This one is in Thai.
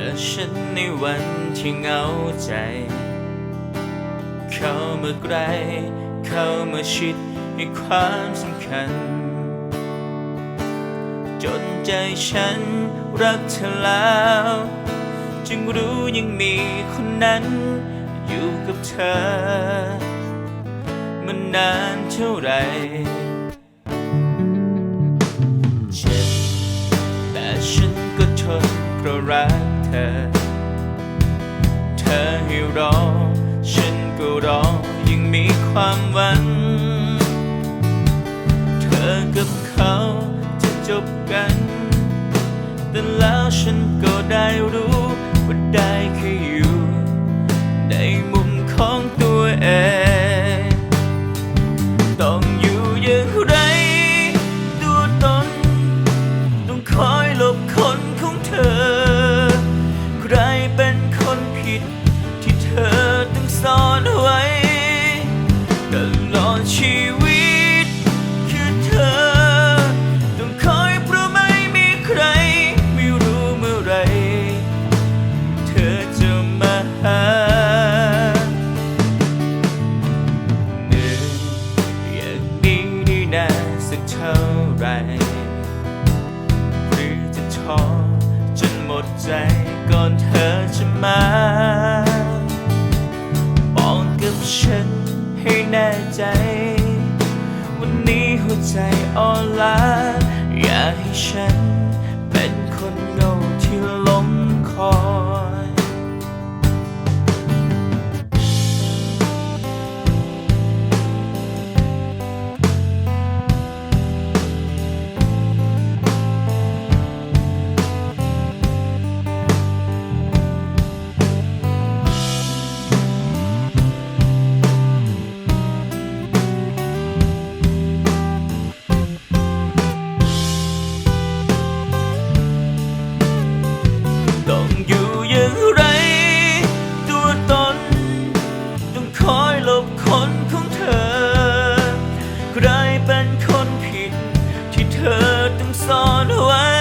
อฉันในวันที่เหงาใจ เข้ามาใกล้เข้ามาชิดให้ความสำคัญ จนใจฉันรักเธอแล้ว จึงรู้ยังมีคนนั้นอยู่กับเธอ มันนานเท่าไหรเจ็บแต่ฉันก็ทนเพราะรัก ธอ เธอให้รอ ฉันก็รอยังมีความหวัง เธอกับเขาจะจบกัน แต่แล้วฉันก็ได้รู้ว่าได้แค่ ท่าไหรหรือจะท้อจนหมดใจก่อนเธอจะมาบอกกับฉันให้แน่ใจ วันนี้หัวใจอ่อนล้าอยากให้ฉัน ลบคนของเธอ ใครเป็นคนผิดที่เธอต้องซ่อนไว้